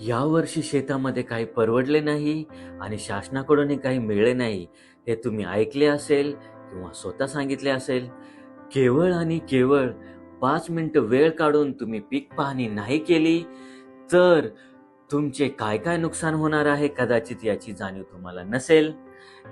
यावर्षी शेतामध्ये काही परवडले नाही आणि शासनाकडूनही काही मिळले नाही हे तुम्ही ऐकले असेल किंवा स्वतः सांगितले असेल. केवळ आणि केवळ पाच मिनिटं वेळ काढून तुम्ही पीक पाहणी नाही केली तर तुमचे काय काय नुकसान होणार आहे कदाचित याची जाणीव तुम्हाला नसेल.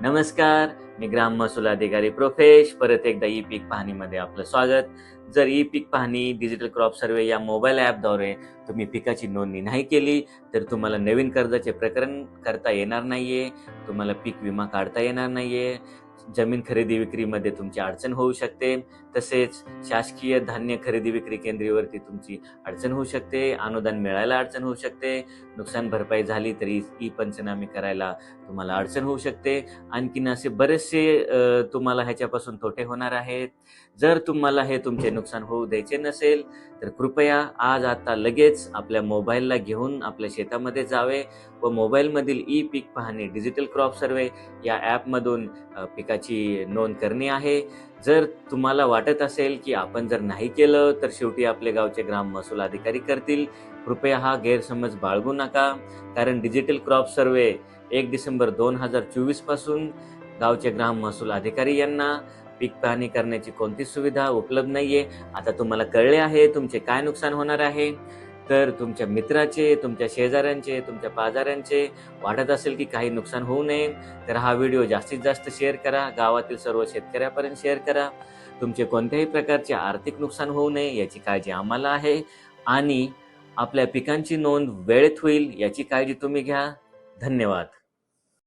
नमस्कार मी ग्राम महसूल अधिकारी प्रोफेश. परत एकदा ई पीक पाहणीमध्ये आपलं स्वागत. जर ई पीक पाहणी डिजिटल क्रॉप सर्वे या मोबाईल ॲपद्वारे तुम्ही पिकाची नोंदणी नाही केली तर तुम्हाला नवीन कर्जाचे प्रकरण करता येणार नाहीये. तुम्हाला पीक विमा काढता येणार नाहीये. जमीन खरेदी विक्रीमध्ये तुमची अडचण होऊ शकते. तसेच शासकीय धान्य खरेदी विक्री केंद्रीवरती तुमची अडचण होऊ शकते. अनुदान मिळायला अडचण होऊ शकते. नुकसान भरपाई झाली तरी ई पंचनामे करायला तुम्हाला अडचण होऊ शकते. आणखीन असे बरेचसे तुम्हाला ह्याच्यापासून तोटे होणार आहेत. जर तुम्हाला हे तुमचे नुकसान होऊ द्यायचे नसेल तर कृपया आज आता लगेच आपल्या मोबाईलला घेऊन आपल्या शेतामध्ये जावे व मोबाईलमधील ई पीक पाहणी डिजिटल क्रॉप सर्वे या ॲपमधून पीक पिकाची नोंद करणे आहे. जर तुम्हाला वाटत असेल की आपण जर नाही केलं तर शेवटी आपले गावचे ग्राम महसूल अधिकारी करतील. कृपया हा गैरसमज बाळगू नका कारण डिजिटल क्रॉप सर्वे एक डिसेंबर दोन हजार चोवीसपासून गावचे ग्राम महसूल अधिकारी यांना पीक पाहणी करण्याची कोणतीच सुविधा उपलब्ध नाहीये. आता तुम्हाला कळले आहे तुमचे काय नुकसान होणार आहे? तर तुमच्या मित्राचे तुमच्या शेजाऱ्यांचे तुमच्या पाजाऱ्यांचे वाटत असेल की काही नुकसान होऊ नये तर हा व्हिडिओ जास्तीत जास्त शेअर करा गावातील सर्व शेतकऱ्यापर्यंत शेअर करा. तुमचे कोणत्याही प्रकारचे आर्थिक नुकसान होऊ नये याची काळजी आम्हाला आहे आणि आपल्या पिकांची नोंद वेळेत होईल याची काळजी तुम्ही घ्या. धन्यवाद.